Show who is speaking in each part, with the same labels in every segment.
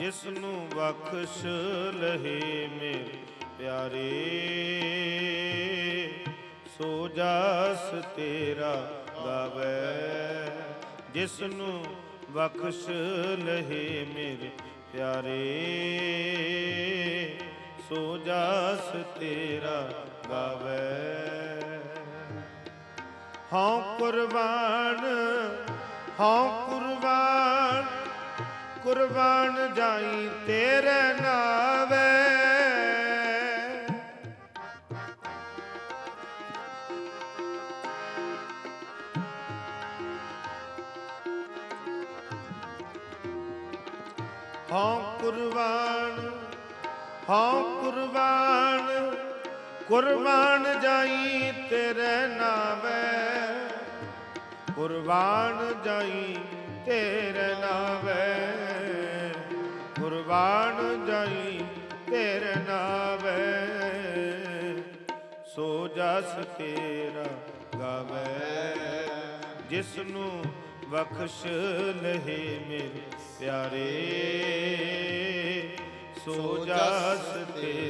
Speaker 1: ਜਿਸ ਨੂੰ ਬਖਸ਼ ਲਹੇ ਮੇਰੇ ਪਿਆਰੇ। ਸੋ ਜਾਸ ਤੇਰਾ ਗਾਵੇ। ਜਿਸ ਨੂੰ ਬਖਸ਼ ਲਹੇ ਮੇਰੇ ਪਿਆਰੇ। ਸੋ ਜਾਸ ਤੇਰਾ ਗਾਵੇ। ਹਉ ਕੁਰਬਾਨ ਹਾਂ ਕੁਰਬਾਨ। ਕੁਰਬਾਨ ਜਾਈ ਤੇਰੇ ਨਾਵੇ। ਹਉ ਕੁਰਬਾਨ ਹਾਂ ਕੁਰਬਾਨ ਕੁਰਬਾਨ ਜਾਈ ਤੇਰੇ ਨਾਵੇ। ਕੁਰਬਾਨ ਜਾਈ ਤੇਰੇ ਨਾਵੇ। ਜਾਈ ਤੇਰੇ ਨਾਵੇ, ਸੋ ਜਸ ਤੇਰਾ ਗਾਵੇ। ਜਿਸ ਨੂੰ ਬਖਸ਼ ਲਹੇ ਮੇਰੇ ਪਿਆਰੇ, ਸੋ ਜਸ ਤੇਰਾ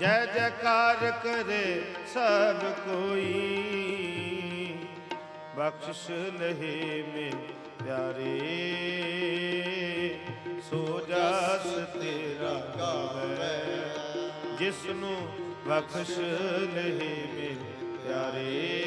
Speaker 1: ਜੈ ਜੈਕਾਰ ਕਰੇ ਸਭ ਕੋਈ। ਬਖਸ਼ ਲਹੇ ਮੇ ਪਿਆਰੇ। ਸੋ ਜਾਸ ਤੇਰਾ ਗਾਵੇ। ਜਿਸ ਨੂੰ ਬਖਸ਼ ਲਹੇ ਮੇ ਪਿਆਰੇ।